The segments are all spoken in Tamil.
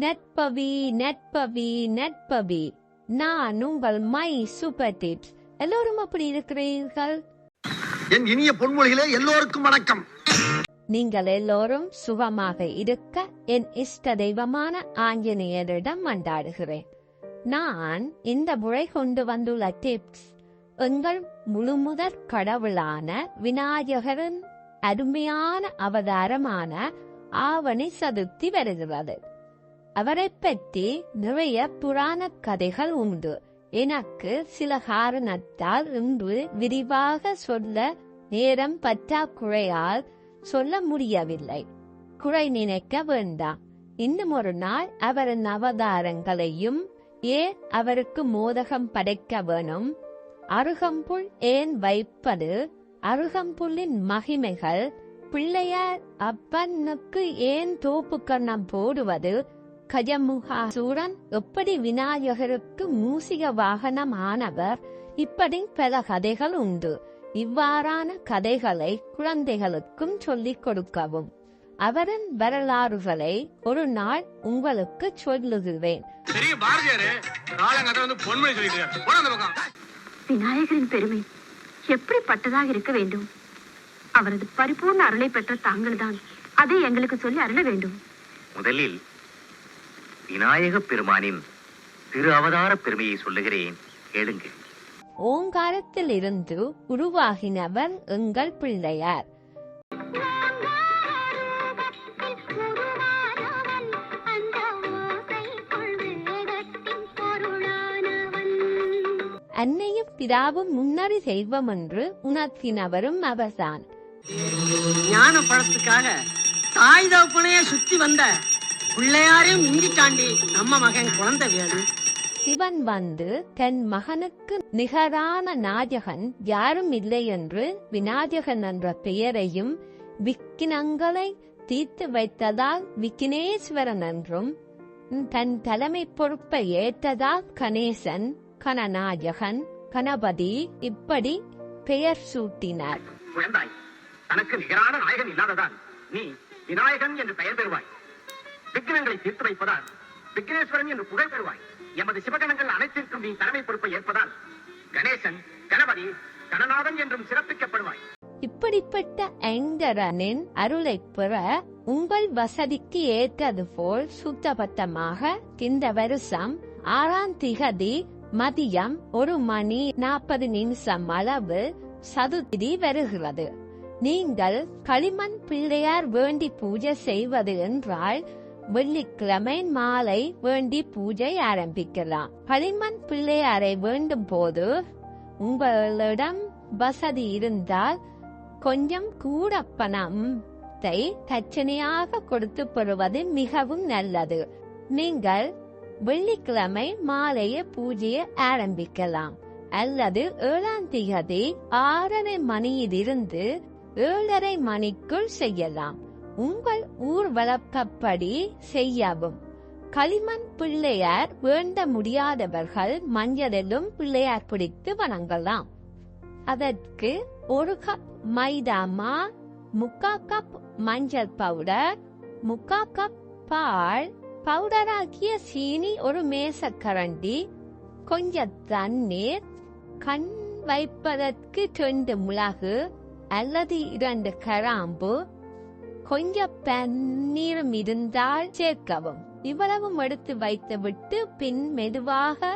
நட்பவி நட்பவி நட்பவி. நான் உங்கள் மை சூப்பர் டிப்ஸ். எல்லோரும் அப்படி இருக்கிறீர்கள்? என் இனிய பொன்மொழிகளே எல்லோருக்கும் வணக்கம். நீங்கள் எல்லோரும் சுகமாக இருக்க என் இஷ்ட தெய்வமான ஆஞ்சநேயரிடம் மன்றாடுகிறேன். நான் இந்த முறை கொண்டு வந்துள்ள டிப்ஸ் எங்கள் முழுமுதற் கடவுளான விநாயகரின் அருமையான அவதாரமான ஆவணி சதுர்த்தி வருகிறது. அவரை பற்றி நிறைய புராண கதைகள் உண்டு. எனக்கு சில காரணத்தால் இன்று விரிவாக சொல்ல நேரம் பற்றாக்குறையால் சொல்ல முடியவில்லை. குறை நினைக்க வேண்டாம். இன்னும் ஒரு நாள் அவரின் அவதாரங்களையும் ஏன் அவருக்கு மோதகம் படைக்க வேணும்? அருகம்புல் ஏன் வைப்பது? அருகம்புல்லின் மகிமைகள். பிள்ளையார் அப்பனுக்கு ஏன் தோப்பு கண்ணம் போடுவது? கஜமுகாசூரன் எப்படி விநாயகருக்கு மூசிக வாகனம் ஆனவர் இப்படி பல கதைகள் உண்டு. இவ்வாறான கதைகளை குழந்தைகளுக்கும் சொல்லிக் கொடுக்கவும். அவரின் வரலாறுகளை ஒரு நாள் உங்களுக்கு சொல்லுகிறேன். விநாயகரின் பெருமை எப்படிப்பட்டதாக இருக்க வேண்டும்? அவரது பரிபூர்ண அருளை பெற்ற தாங்கள்தான் அதை எங்களுக்கு சொல்லி அருள வேண்டும். முதலில் விநாயகப் பெருமானின் திரு அவதார பெருமையை சொல்லுகிறேன். கேளுங்க ஓங்காரத்தில் இருந்து உருவாகினவர் எங்கள் பிள்ளையார். அன்னையும் பிதாவும் முன்னறி செய்வம் என்று உணர்த்தினவரும் அவர்தான். ஞான பழத்துக்காக தாய் தகப்பனையே சுத்தி வந்த பிள்ளையாரையும் மிஞ்சி தாண்டி நம்ம மகன் குழந்தை வேறு சிவன் வந்து தன் மகனுக்கு நிகரான நாயகன் யாரும் இல்லை என்று விநாயகன் என்ற பெயரையும் விக்கினங்களை தீர்த்து வைத்ததால் விக்கினேஸ்வரன் என்றும் தன் தலைமை பொறுப்பை ஏற்றதால் கணேசன் கணநாயகன் கணபதி இப்படி பெயர் சூட்டினார். தனக்கு நிகரான நாயகன் இல்லாததால் நீ விநாயகன் என்று பெயர் பெறுவாய். விக்னங்களை தீர்த்து வைப்பதால் விக்னேஸ்வரன் என்று புகழ் பெறுவாய். எமது சிவகணங்கள் அனைத்திற்கும் நீ தலைமை பொறுப்பை ஏற்பதால் கணேசன் கணபதி கணநாதன் என்றும் சிறப்பிக்கப்படுவாய். இப்படிப்பட்ட ஐந்தரனின் அருளை பெற உங்கள் வசதிக்கு ஏற்றது போல் சுத்தபத்தமாக இந்த வருஷம் ஆறாம் திகதி மதியம் ஒரு மணி நாற்பது நிமிஷம் அளவு சதுர்த்தி வருகிறது. நீங்கள் களிமண் பிள்ளையார் வேண்டி பூஜை செய்வது என்றால் வெள்ளிக்கிழமை மாலை வேண்டி பூஜை ஆரம்பிக்கலாம். களிமண் பிள்ளையாரை வேண்டும் போது உங்களிடம் வசதி இருந்தால் கொஞ்சம் கூட பணம் தட்சணையாக கொடுத்து பெறுவது மிகவும் நல்லது. நீங்கள் வெள்ளிக்கிழமை மாலைய பூஜையை ஆரம்பிக்கலாம். அல்லது ஏழாம் திகதி ஆறரை மணியிலிருந்து ஏழரை மணிக்குள் செய்யலாம். உங்கள் ஊர் வழக்கப்படி செய்யவும். களிமண் பிள்ளையார் வேண்ட முடியாதவர்கள் மஞ்சளிலும் பிள்ளையார் பிடித்து வணங்கலாம். அதற்கு ஒரு கப் மைதாமா முக்கா கப் மஞ்சள் பவுடர் முக்கா கப் பால் பவுடராக்கிய சீனி ஒரு மேசக்கரண்டி கொஞ்சம் தண்ணீர் கண் வைப்பதற்கு ரெண்டு மிளகு அல்லது இரண்டு கராம்பு கொஞ்சம் பன்னீரும் இருந்தால் சேர்க்கவும். இவ்வளவும் எடுத்து வைத்து விட்டு பின் மெதுவாக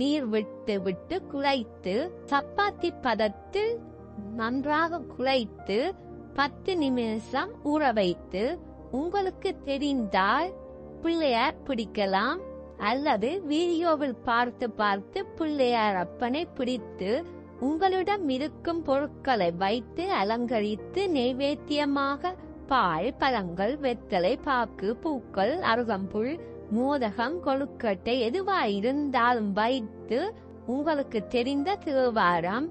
நீர் விட்டு விட்டு குழைத்து சப்பாத்தி பதத்தில் நன்றாக குழைத்து பத்து நிமிஷம் ஊற வைத்து உங்களுக்கு தெரிந்தால் பிள்ளையார் பிடிக்கலாம். அல்லது வீடியோவில் பார்த்து பார்த்து பிள்ளையார் அப்பனை பிடித்து உங்களிடம் இருக்கும் பொருட்களை வைத்து அலங்கரித்து நெய்வேத்தியமாக பால் பழங்கள் வெத்தலை பாக்கு பூக்கள் அருகம்புல் மோதகம் கொழுக்கட்டை எதுவாயிருந்தாலும் வைத்து உங்களுக்கு தெரிந்த தேவாரம்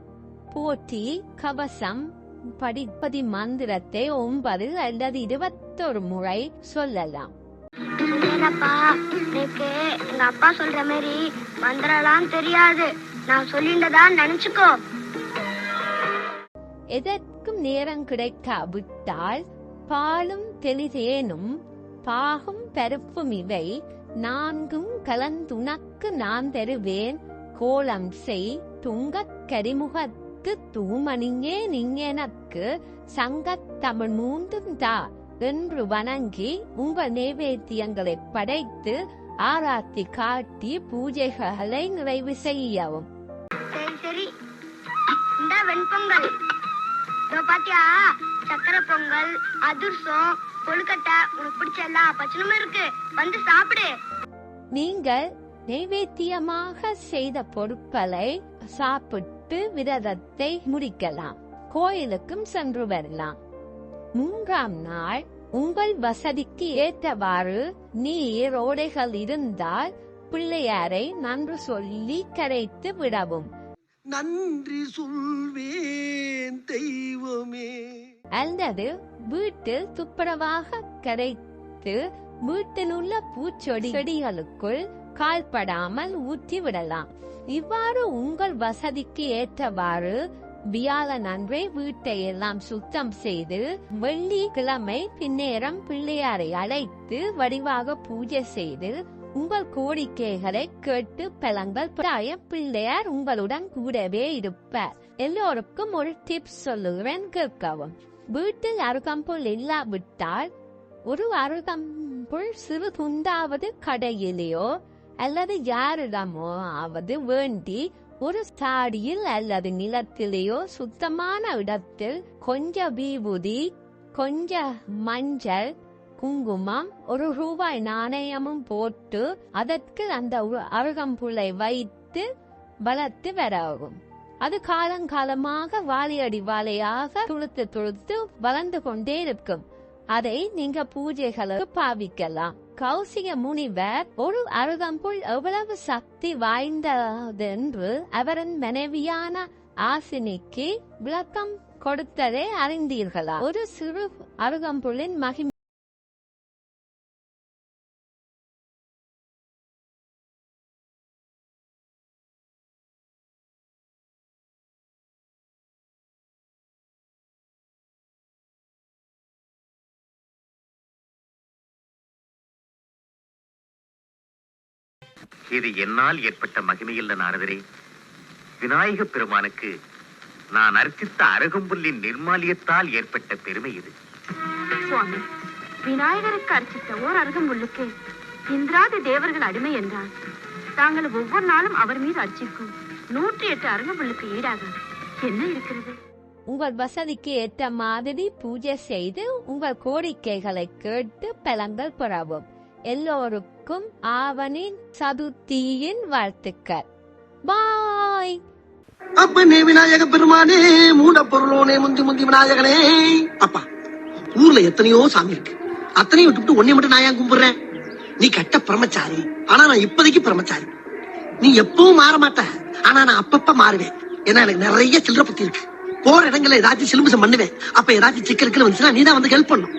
போட்டி கவசம் படிப்பதி மந்திரத்தை ஒன்பது அல்லது இருபத்தொரு முறை சொல்லலாம். எனக்கு எங்க அப்பா சொல்ற மாதிரி மந்திரம்லாம் தெரியாது. நான் சொல்லிண்டதான் நினைச்சுக்கோ. எதற்கும் நேரம் கிடைக்காவிட்டால் பாலும் தெளிதேனும் பாகும் பருப்பும் இவை நான்கும் கலந்துனக்கு நான் தருவேன் கோலம் செய் துங்கக் கரிமுகத்து தூமணியே நீங்கெனக்கு சங்கத் தமிழ் மூன்றும் தா என்று வணங்கி உங்கள் நைவேத்தியங்களை படைத்து ஆராத்தி காட்டி பூஜைகளை நிறைவு செய்யவும். சரி சரி. இந்த வெண்பொங்கல். பாத்தியா? சக்கரை பொங்கல் அதிர்சம் கொழுக்கட்டை உனக்கு பிடிச்ச எல்லா பச்சனும் இருக்கு. வந்து சாப்பிடு. நீங்கள் நைவேத்தியமாக செய்த பொருட்களை சாப்பிட்டு விரதத்தை முடிக்கலாம். கோயிலுக்கும் சென்று வரலாம். மூன்றாம் நாள் உங்கள் வசதிக்கு ஏற்றவாறு நீர் ஓடைகள் இருந்தால் பிள்ளையாரை நன்று சொல்லி கரைத்து விடவும். நன்றி சொல்வேன் தெய்வமே. அல்லது வீட்டில் துப்புரவாக கரைத்து வீட்டில் உள்ள செடிகளுக்குள் கால்படாமல் ஊற்றி விடலாம் இவ்வாறு உங்கள் வசதிக்கு ஏற்றவாறு வியாழன் அன்றே வீட்டை எல்லாம் சுத்தம் செய்து வெள்ளிக்கிழமை பின்னேரம் பிள்ளையாரை அழைத்து வடிவாக பூஜை செய்து உங்கள் கோரிக்கைகளை கேட்டு பலங்கள் பிராய பிள்ளையார் உங்களுடன் கூடவே இருப்பார். எல்லோருக்கும் ஒரு டிப்ஸ் சொல்லுகிறேன் கேட்கவும். வீட்டில் அருகம்புல் இல்லாவிட்டால் ஒரு அருகம்புல் சிறு துண்டாவது கடையிலேயோ அல்லது யாரிடமோ ஆவது வேண்டி ஒரு சாடியில் அல்லது நிலத்திலேயோ சுத்தமான இடத்தில் கொஞ்ச விபூதி கொஞ்ச மஞ்சள் குங்குமம் ஒரு ரூபாய் நாணயமும் போட்டு அதற்கு அந்த அருகம்புலை அருகம்புல்லை வைத்து வளர்த்து வரவும் அது காலங்காலமாக வாழையடி வாழையாக துளுத்து துளுத்து வளர்ந்து கொண்டே இருக்கும். அதை நீங்க பூஜைகளுக்கு பாவிக்கலாம். கௌசிக முனிவர் ஒரு அருகம்புல் எவ்வளவு சக்தி வாய்ந்ததென்று அவரின் மனைவியான ஆசினிக்கு விளக்கம் கொடுத்ததை அறிந்தீர்களா? ஒரு சிறு அருகம்புல்லின் மகிமை இது என்னால் ஏற்பட்ட மகிமையில்ல நாரதரே. விநாயக பெருமானுக்கு நான் அர்ச்சித்த அருகம்புல்லின் நிர்மாலியத்தால் ஏற்பட்ட பெருமை இது. சுவாமி விநாயகருக்கு அர்ச்சித்த ஓர் அருகம்புல்லுக்கு இந்திராதி தேவர்கள் அடிமை என்றால் தாங்கள் ஒவ்வொரு நாளும் அவர் மீது அர்ச்சிக்கும் நூற்றி எட்டு அருகம்புல்லுக்கு ஈடாக என்ன இருக்கிறது? உங்கள் வசதிக்கு ஏற்ற மாதிரி பூஜை செய்து உங்கள் கோரிக்கைகளை கேட்டு பலங்கள் பெறவும். எல்லோருக்கும் ஆவணின் சதுர்த்தியின் வாழ்த்துக்கள். பாய் அப்பனே விநாயக பெருமானே மூட பொருளோனே முந்தி முந்தி விநாயகனே. அப்பா ஊர்ல எத்தனையோ சாமி இருக்கு. அத்தனையும் விட்டுவிட்டு ஒன்னே மட்டும் நான் ஏன் கும்பிடுறேன்? நீ கட்ட பிரமச்சாரி ஆனா நான் இப்போதைக்கு பிரமச்சாரி நீ எப்பவும் மாற மாட்ட. ஆனா நான் அப்பப்ப மாறுவேன். ஏன்னா எனக்கு நிறைய சில்லற பத்தி இருக்கு. போற இடங்கள்ல ஏதாச்சும் சிலுமிசம் பண்ணுவேன். அப்ப ஏதாச்சும் சிக்கலுக்கு வந்துச்சுன்னா நீ தான் வந்து ஹெல்ப் பண்ணும்.